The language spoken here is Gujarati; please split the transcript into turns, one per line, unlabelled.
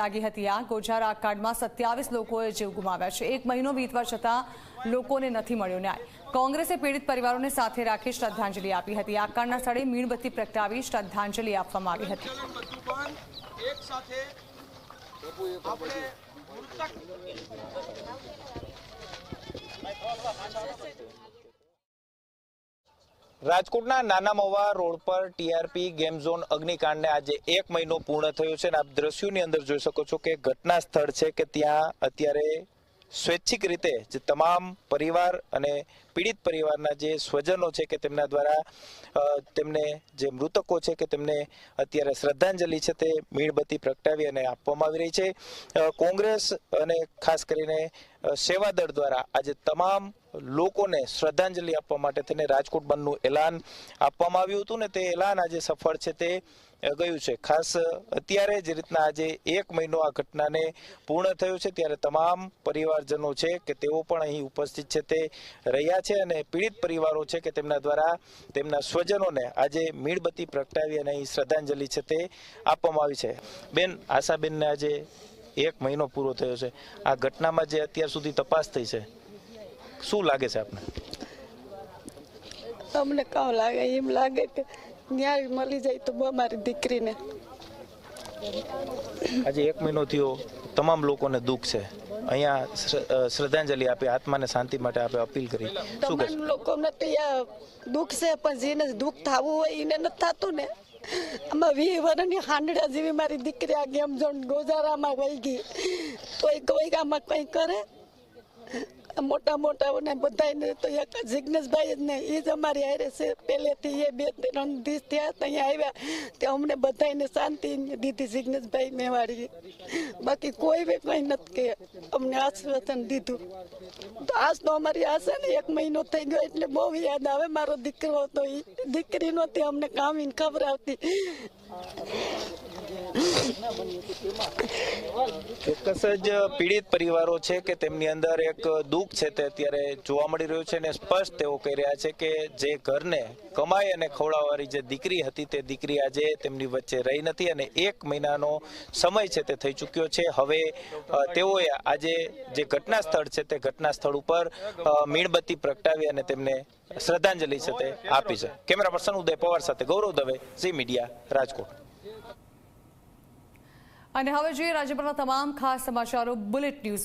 લાગી હતી આ ગોઝારા કાંડમાં સત્યાવીસ લોકોએ જીવ ગુમાવ્યા છે. એક મહિનો વીતવા છતાં લોકોને નથી મળ્યો ન્યાય. કોંગ્રેસે પીડિત પરિવારોને સાથે રાખી શ્રદ્ધાંજલિ આપી હતી. આ કાંડના સ્થળે મીણબત્તી પ્રગટાવી શ્રદ્ધાંજલિ આપવામાં આવી હતી
બધું પણ એક સાથે આપણે મૃતક
રાજકોટના નાના મવા રોડ પર ટીઆરપી ગેમ ઝોન અગ્નિકાંડને આજે એક મહિનો પૂર્ણ થયો છે અને આપ દ્રશ્યોની અંદર જોઈ શકો છો કે ઘટના સ્થળ છે કે ત્યાં અત્યારે સ્વૈચ્છિક રીતે જે તમામ પરિવાર અને પીડિત પરિવારના જે સ્વજનો છે કે તેમના દ્વારા તેમને જે મૃતકો છે કે તેમને અત્યારે શ્રદ્ધાંજલિ છે તે મીણબત્તી પ્રગટાવી અને આપવામાં આવી રહી છે. કોંગ્રેસ અને ખાસ કરીને સેવાદળ દ્વારા આજે તમામ લોકોને શ્રદ્ધાંજલિ આપવા માટે થઈને રાજકોટ બંધનું એલાન આપવામાં આવ્યું હતું ને તે એલાન આજે સફળ છે તે ગયું છે. ખાસ અત્યારે જે રીતના આજે એક મહિનો આ ઘટનાને પૂર્ણ થયું છે. ત્યારે તમામ પરિવારજનો છે કે તેઓ પણ અહીં ઉપસ્થિત છે તે રહ્યા છે અને પીડિત પરિવારો છે કે તેમના દ્વારા તેમના સ્વજનોને આજે મીણબત્તી પ્રગટાવી અને અહીં શ્રદ્ધાંજલિ છે તે આપવામાં આવી છે. બેન, આશાબેનને આજે એક મહિનો પૂરો થયો છે. આ ઘટનામાં જે અત્યાર સુધી તપાસ થઈ છે શું લાગે છે આપને?
અમને કાં લાગે એમ લાગે કે ન્યાય મળી જાય તો બહુ મારી દીકરીને.
આજે એક મહિનો થયો તમામ લોકોને દુઃખ છે. અહીંયા શ્રદ્ધાંજલિ આપી આત્માને શાંતિ માટે આપણે અપીલ કરી. શું
તમામ લોકોને તો દુઃખ છે પણ જેને દુઃખ થવું હોય એને નથી થતું ને. આમાં વી વર્ષની હાંડડા જેવી મારી દીકરી આ ગેમ ઝોન ગોજારામાં વહી ગઈ. તો એ કોઈ આમાં કંઈ કરે? મોટા મોટાઓને બધાને તો એક જિજ્ઞેશભાઈ જ ને એ જ અમારી હારે છે. પહેલેથી એ બે ત્રણ દિવસ થયા ત્યાં આવ્યા. તે અમને બધાને શાંતિ દીધી જિજ્ઞેશભાઈ મેવાડી. બાકી કોઈ બી કંઈ નથી કે અમને આશ્વાસન દીધું. તો આજ તો અમારી આશા ને, એક મહિનો થઈ ગયો એટલે બહુ યાદ આવે મારો દીકરો હતો એ દીકરી નહોતી અમને કામીને ખબર આવતી
ચોક્કસ જ પીડિત પરિવારો છે કે તેમની અંદર એક દુઃખ છે તે અત્યારે જોવા મળી રહ્યું છે અને સ્પષ્ટ તેઓ કહી રહ્યા છે કે જે ઘરને કમાઈ અને ખવડાવવાળી જે દીકરી હતી તે દીકરી આજે તેમની વચ્ચે રહી નથી અને એક મહિનાનો સમય છે તે થઈ ચૂક્યો છે. હવે તેઓએ આજે જે ઘટના સ્થળ છે તે ઘટના સ્થળ ઉપર મીણબત્તી પ્રગટાવી અને તેમને શ્રદ્ધાંજલિ છે તે આપી છે. કેમેરા પર્સન ઉદય પવાર સાથે ગૌરવ દવે, ઝી મીડિયા, રાજકોટ.
અને હવે જોઈએ રાજ્યભરના તમામ ખાસ સમાચારો બુલેટ ન્યૂઝ